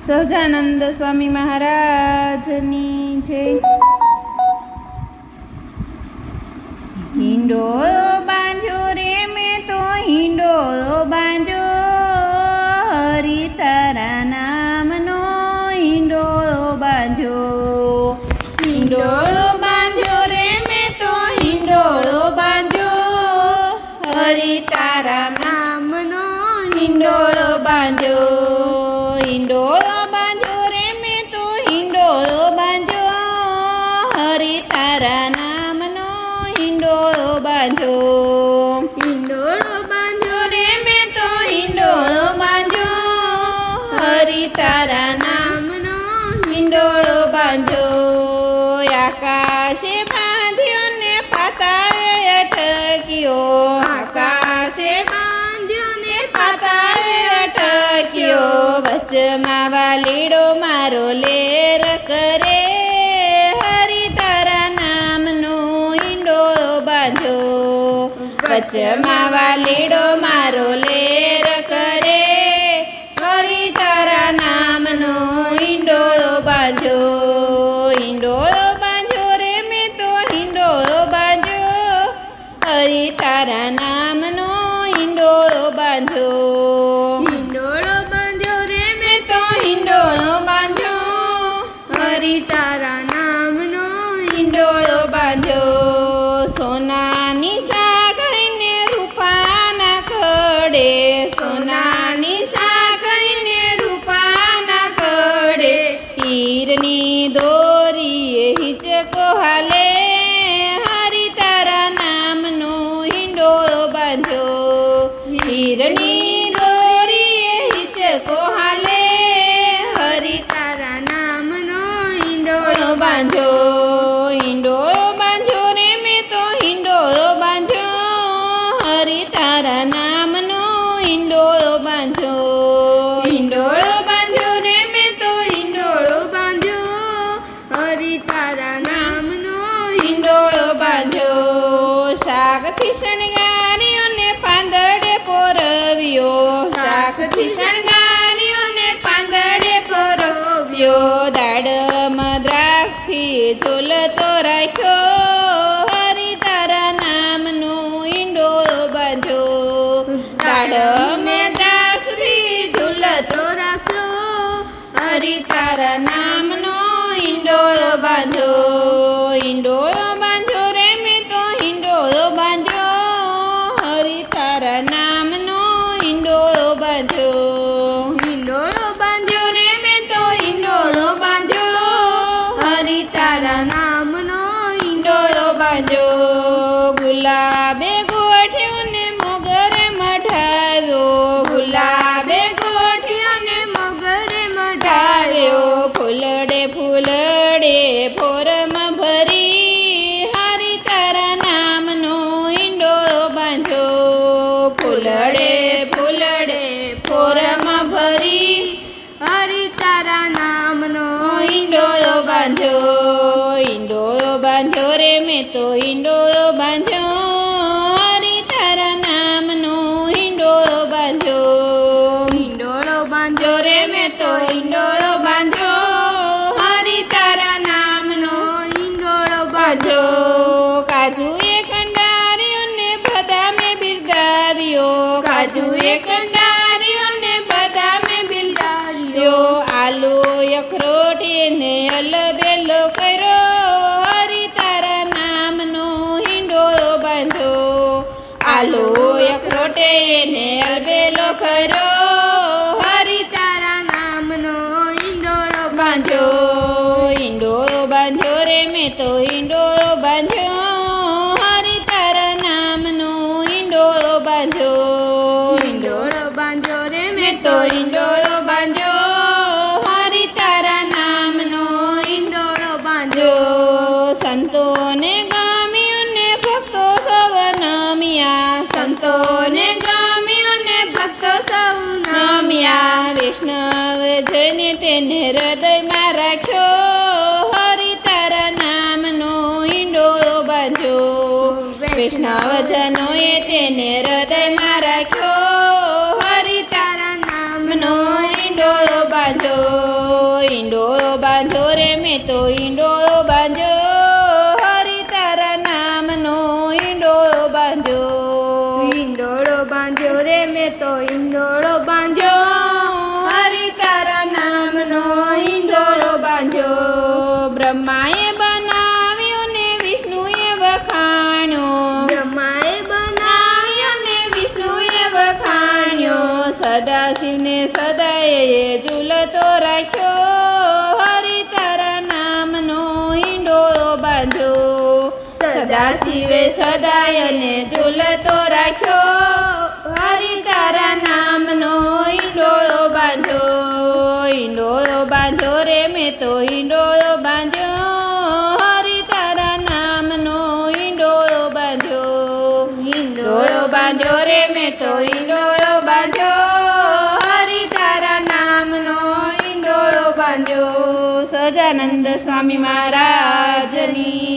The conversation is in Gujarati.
સહજાનંદ સ્વામી મહારાજની જય. હિંડો બાંધ્યો રે મેં તો હિંડોળો બાંધ્યો હિંડોળો બાંધો. રે મેં તો હિંડોળો બાંધો. હરી તારા નામનો હિંડોળો બાંધો. આકાશે બાંધ્યો ને પાતાળે અટક્યો. આકાશે બાંધ્યો ને પાતાળે અટક્યો. વચમાં વાલીડો મારો લેર વચમાં વાલીડો મારો લેર બાંધ્યો હીરની દાડમાં દ્રાક્ષથી ઝૂલતો રાખ્યો હરી તારા નામનો હિંડોળો બાંધો. હિંડોળો ફૂલડે ફોરમ ભરી. હરી તારા નામનો હિંડોળો બાંધ્યો. ઈંડોયો બાંધ્યો રે મેં તો હિંડોળો કાજુ એ કંડાર્યો ને બદામે બિરદાવ્યો. આલુ અખરોટ ને અલબેલો કર્યો. હરી તારા નામનો હિંડોળો બાંધ્યો. આલુ અખરોટે ને અલબેલો કર્યો. તો હિંડોળો બાંધ્યો. હરિ તારા નામનો બાંધ્યો બાંધ્યો. સંતોને ગામ્યું ને ભક્તો સૌ નમ્યા. સંતોને ગામ્યું ને ભક્તો સૌ નમ્યા. વૈષ્ણવ જઈને તેને હૃદયમાં રાખ્યો. હરિ તારા નામનો ઈંડોળો બાંધ્યો. વૈષ્ણવ જનોએ તેને હૃદયમાં ઈંડોળો બાંધો રે મેં તો ઈંડો બાંધો હરી તારા નામનો ઈંડો બાંધો. ઈંડોળો બાંધ્યો રે મેં તો ઈંડોળો બાંધ્યો હરી તારા નામનો ઈંડોળો બાંધો બ્રહ્માએ બનાવ્યો ને વિષ્ણુએ વખાણ્યો. બ્રહ્માએ બનાવ્યો ને વિષ્ણુએ વખાણ્યો. સદાશિવને સદાએ ઝૂલતો રાખ્યો. સદાશિવે સદાયને ઝૂલતો રાખ્યો. હરિ તારા નામનો ઈંડોળો બાંધ્યો. ઈંડોળો બાંધો રે મેં તો ઈંડોળો બાંધ્યો. હરિ તારા નામનો ઈંડોળો બાંધ્યો. ઈંડોળો બાંધ્યો રે મેં તો ઈંડોળો બાંધ્યો. હરિ તારા નામનો ઈંડોળો બાંધ્યો. સજાનંદ સ્વામી મહારાજની